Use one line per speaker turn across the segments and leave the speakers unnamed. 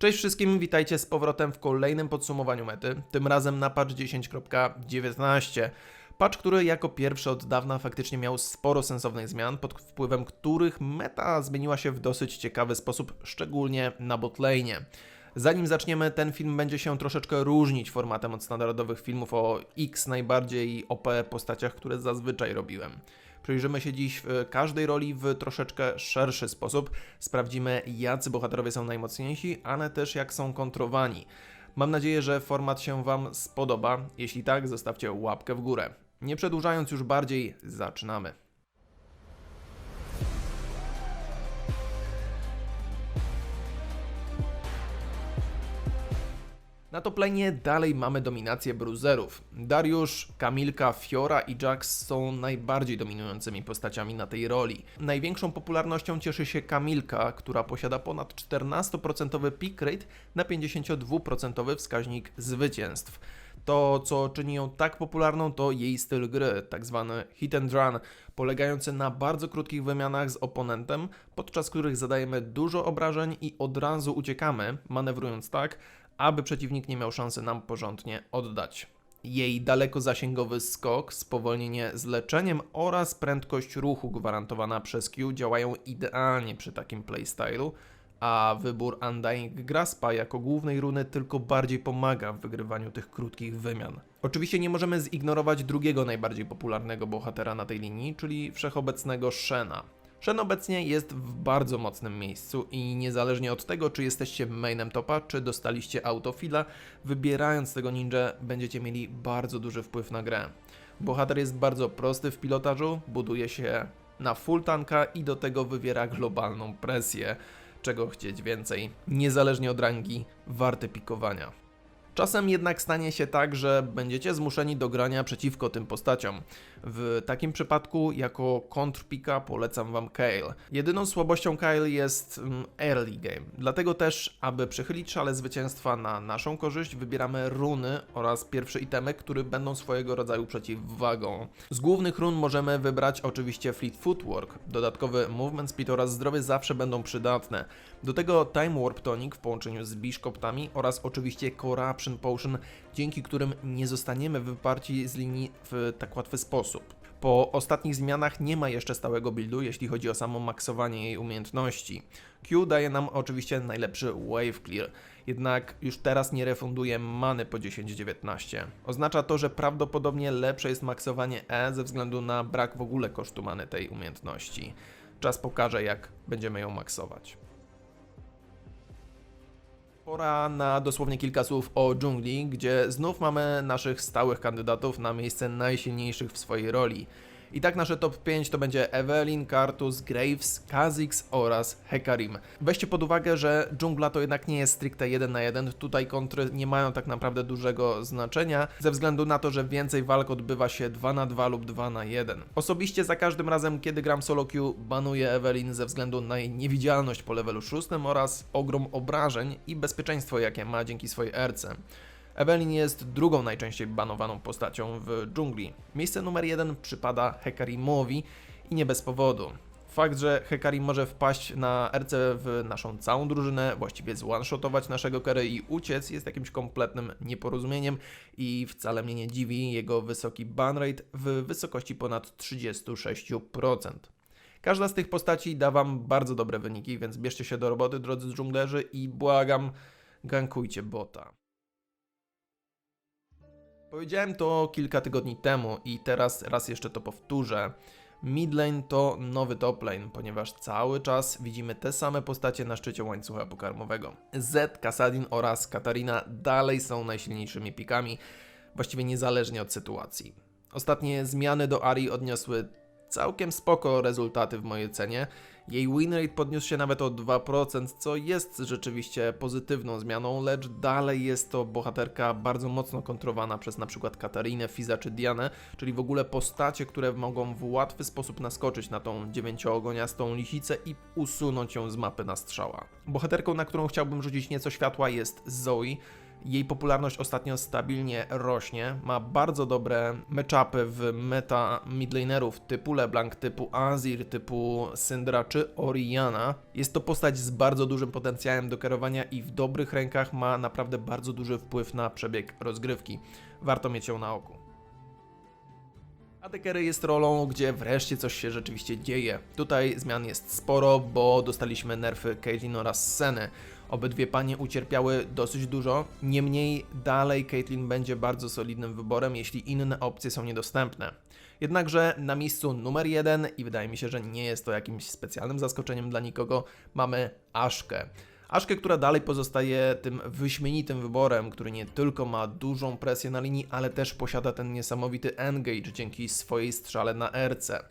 Cześć wszystkim, witajcie z powrotem w kolejnym podsumowaniu mety, tym razem na patch 10.19. Patch, który jako pierwszy od dawna faktycznie miał sporo sensownych zmian, pod wpływem których meta zmieniła się w dosyć ciekawy sposób, szczególnie na botlane. Zanim zaczniemy, ten film będzie się troszeczkę różnić formatem od standardowych filmów o X najbardziej OP postaciach, które zazwyczaj robiłem. Przyjrzymy się dziś każdej roli w troszeczkę szerszy sposób. Sprawdzimy, jacy bohaterowie są najmocniejsi, ale też jak są kontrowani. Mam nadzieję, że format się Wam spodoba. Jeśli tak, zostawcie łapkę w górę. Nie przedłużając już bardziej, zaczynamy. Na toplane dalej mamy dominację bruzerów. Dariusz, Kamilka, Fiora i Jax są najbardziej dominującymi postaciami na tej roli. Największą popularnością cieszy się Kamilka, która posiada ponad 14% pick rate na 52% wskaźnik zwycięstw. To, co czyni ją tak popularną, to jej styl gry, tak zwany hit and run, polegający na bardzo krótkich wymianach z oponentem, podczas których zadajemy dużo obrażeń i od razu uciekamy, manewrując tak, aby przeciwnik nie miał szansy nam porządnie oddać. Jej dalekozasięgowy skok, spowolnienie z leczeniem oraz prędkość ruchu gwarantowana przez Q działają idealnie przy takim playstylu, a wybór Undying Graspa jako głównej runy tylko bardziej pomaga w wygrywaniu tych krótkich wymian. Oczywiście nie możemy zignorować drugiego najbardziej popularnego bohatera na tej linii, czyli wszechobecnego Shena. Shen obecnie jest w bardzo mocnym miejscu i niezależnie od tego, czy jesteście mainem topa, czy dostaliście autofila, wybierając tego ninja będziecie mieli bardzo duży wpływ na grę. Bohater jest bardzo prosty w pilotażu, buduje się na full tanka i do tego wywiera globalną presję. Czego chcieć więcej, niezależnie od rangi, warte pikowania. Czasem jednak stanie się tak, że będziecie zmuszeni do grania przeciwko tym postaciom. W takim przypadku jako kontrpika polecam Wam Kale. Jedyną słabością Kale jest mm, early game, dlatego też, aby przechylić szale zwycięstwa na naszą korzyść, wybieramy runy oraz pierwszy itemek, które będą swojego rodzaju przeciwwagą. Z głównych run możemy wybrać oczywiście Fleet Footwork, dodatkowy Movement Speed oraz zdrowie zawsze będą przydatne. Do tego Time Warp Tonic w połączeniu z Bishoptami oraz oczywiście Potion, dzięki którym nie zostaniemy wyparci z linii w tak łatwy sposób. Po ostatnich zmianach nie ma jeszcze stałego buildu, jeśli chodzi o samo maksowanie jej umiejętności. Q daje nam oczywiście najlepszy wave clear, jednak już teraz nie refunduje many po 10-19. Oznacza to, że prawdopodobnie lepsze jest maksowanie E ze względu na brak w ogóle kosztu many tej umiejętności. Czas pokaże jak będziemy ją maksować. Pora na dosłownie kilka słów o dżungli, gdzie znów mamy naszych stałych kandydatów na miejsce najsilniejszych w swojej roli. I tak nasze top 5 to będzie Evelyn, Kartus, Graves, Kha'Zix oraz Hekarim. Weźcie pod uwagę, że dżungla to jednak nie jest stricte 1 na 1. Tutaj kontry nie mają tak naprawdę dużego znaczenia, ze względu na to, że więcej walk odbywa się 2 na 2 lub 2 na 1. Osobiście za każdym razem, kiedy gram solo queue, banuję Evelyn ze względu na jej niewidzialność po levelu 6 oraz ogrom obrażeń i bezpieczeństwo, jakie ma dzięki swojej erce. Evelyn jest drugą najczęściej banowaną postacią w dżungli. Miejsce numer jeden przypada Hekarimowi i nie bez powodu. Fakt, że Hekarim może wpaść na RC w naszą całą drużynę, właściwie zone-shotować naszego carry i uciec jest jakimś kompletnym nieporozumieniem i wcale mnie nie dziwi jego wysoki ban rate w wysokości ponad 36%. Każda z tych postaci da Wam bardzo dobre wyniki, więc bierzcie się do roboty drodzy dżunglerzy i błagam, gankujcie bota. Powiedziałem to kilka tygodni temu i teraz raz jeszcze to powtórzę. Midlane to nowy toplane, ponieważ cały czas widzimy te same postacie na szczycie łańcucha pokarmowego. Z, Kasadin oraz Katarina dalej są najsilniejszymi pikami, właściwie niezależnie od sytuacji. Ostatnie zmiany do Ari odniosły całkiem spoko rezultaty w mojej cenie. Jej win rate podniósł się nawet o 2%, co jest rzeczywiście pozytywną zmianą, lecz dalej jest to bohaterka bardzo mocno kontrowana przez np. Katarinę, Fiza czy Dianę, czyli w ogóle postacie, które mogą w łatwy sposób naskoczyć na tą dziewięcioogoniastą lisicę i usunąć ją z mapy na strzała. Bohaterką, na którą chciałbym rzucić nieco światła jest Zoe, Jej popularność ostatnio stabilnie rośnie. Ma bardzo dobre matchupy w meta midlanerów typu LeBlanc, typu Azir, typu Syndra czy Oriana. Jest to postać z bardzo dużym potencjałem do kierowania i w dobrych rękach ma naprawdę bardzo duży wpływ na przebieg rozgrywki. Warto mieć ją na oku. AD jest rolą, gdzie wreszcie coś się rzeczywiście dzieje. Tutaj zmian jest sporo, bo dostaliśmy nerfy Caitlyn oraz Seny. Obydwie panie ucierpiały dosyć dużo, niemniej dalej Caitlyn będzie bardzo solidnym wyborem, jeśli inne opcje są niedostępne. Jednakże na miejscu numer jeden, i wydaje mi się, że nie jest to jakimś specjalnym zaskoczeniem dla nikogo, mamy Aszkę. Aszkę, która dalej pozostaje tym wyśmienitym wyborem, który nie tylko ma dużą presję na linii, ale też posiada ten niesamowity engage dzięki swojej strzale na RC.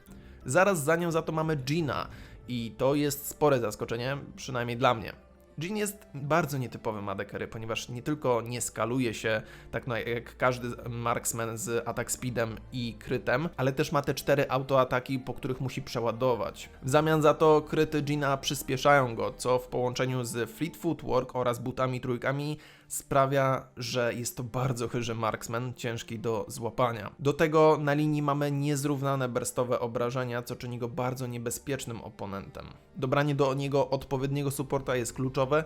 Zaraz za nią za to mamy Gina i to jest spore zaskoczenie, przynajmniej dla mnie. Jin jest bardzo nietypowym AD carry, ponieważ nie tylko nie skaluje się tak jak każdy marksman z atak speedem i krytem, ale też ma te cztery autoataki, po których musi przeładować. W zamian za to kryty Jina przyspieszają go, co w połączeniu z Fleet Footwork oraz butami trójkami sprawia, że jest to bardzo chyży marksman, ciężki do złapania. Do tego na linii mamy niezrównane burstowe obrażenia, co czyni go bardzo niebezpiecznym oponentem. Dobranie do niego odpowiedniego supporta jest kluczowe,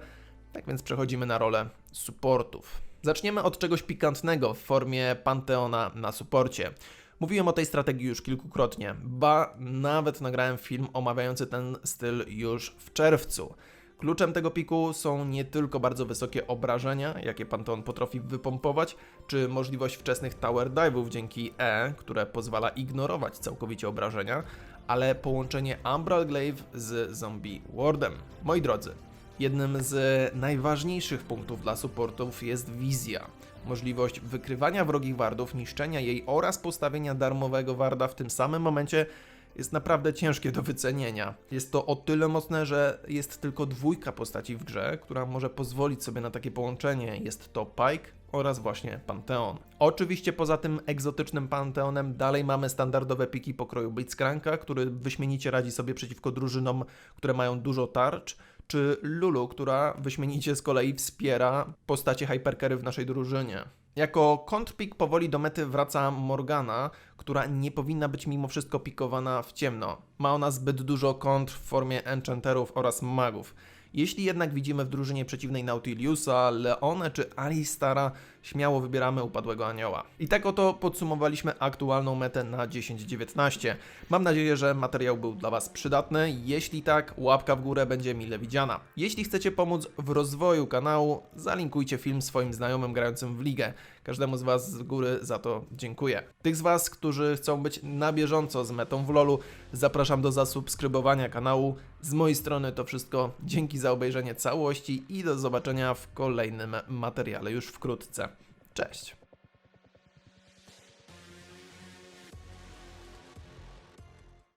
tak więc przechodzimy na rolę supportów. Zaczniemy od czegoś pikantnego w formie Panteona na suporcie. Mówiłem o tej strategii już kilkukrotnie, ba nawet nagrałem film omawiający ten styl już w czerwcu. Kluczem tego piku są nie tylko bardzo wysokie obrażenia, jakie Pantheon potrafi wypompować, czy możliwość wczesnych tower dive'ów dzięki E, które pozwala ignorować całkowicie obrażenia, ale połączenie Umbral Glaive z Zombie Wardem. Moi drodzy, jednym z najważniejszych punktów dla supportów jest wizja. Możliwość wykrywania wrogich wardów, niszczenia jej oraz postawienia darmowego warda w tym samym momencie jest naprawdę ciężkie do wycenienia. Jest to o tyle mocne, że jest tylko dwójka postaci w grze, która może pozwolić sobie na takie połączenie. Jest to Pike oraz właśnie Pantheon. Oczywiście poza tym egzotycznym Pantheonem dalej mamy standardowe piki pokroju Blitzcranka, który wyśmienicie radzi sobie przeciwko drużynom, które mają dużo tarcz, czy Lulu, która wyśmienicie z kolei wspiera postacie hyperkery w naszej drużynie. Jako kontrpik powoli do mety wraca Morgana, która nie powinna być mimo wszystko pikowana w ciemno. Ma ona zbyt dużo kontr w formie enchanterów oraz magów. Jeśli jednak widzimy w drużynie przeciwnej Nautiliusa, Leone czy Alistara, śmiało wybieramy upadłego anioła. I tak oto podsumowaliśmy aktualną metę na 10-19. Mam nadzieję, że materiał był dla Was przydatny. Jeśli tak, łapka w górę będzie mile widziana. Jeśli chcecie pomóc w rozwoju kanału, zalinkujcie film swoim znajomym grającym w ligę. Każdemu z Was z góry za to dziękuję. Tych z Was, którzy chcą być na bieżąco z metą w LoLu, zapraszam do zasubskrybowania kanału. Z mojej strony to wszystko. Dzięki za obejrzenie całości i do zobaczenia w kolejnym materiale już wkrótce. Cześć!